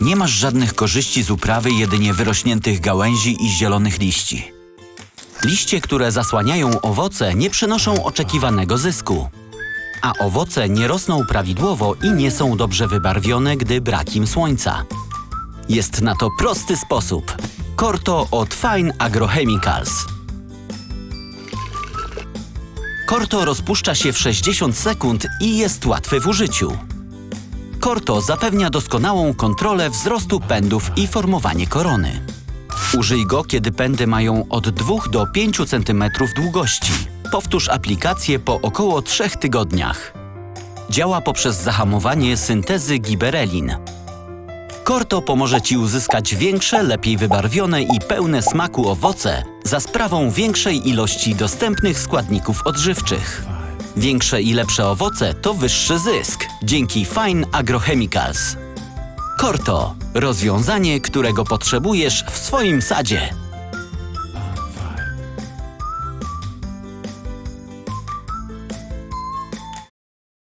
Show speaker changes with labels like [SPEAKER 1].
[SPEAKER 1] Nie masz żadnych korzyści z uprawy jedynie wyrośniętych gałęzi i zielonych liści. Liście, które zasłaniają owoce, nie przynoszą oczekiwanego zysku. A owoce nie rosną prawidłowo i nie są dobrze wybarwione, gdy brak im słońca. Jest na to prosty sposób. Korto od Fine Agrochemicals. Korto rozpuszcza się w 60 sekund i jest łatwy w użyciu. Korto zapewnia doskonałą kontrolę wzrostu pędów i formowanie korony. Użyj go, kiedy pędy mają od 2 do 5 cm długości. Powtórz aplikację po około 3 tygodniach. Działa poprzez zahamowanie syntezy giberelin. Korto pomoże Ci uzyskać większe, lepiej wybarwione i pełne smaku owoce za sprawą większej ilości dostępnych składników odżywczych. Większe i lepsze owoce to wyższy zysk dzięki Fine Agrochemicals. Korto rozwiązanie, którego potrzebujesz w swoim sadzie.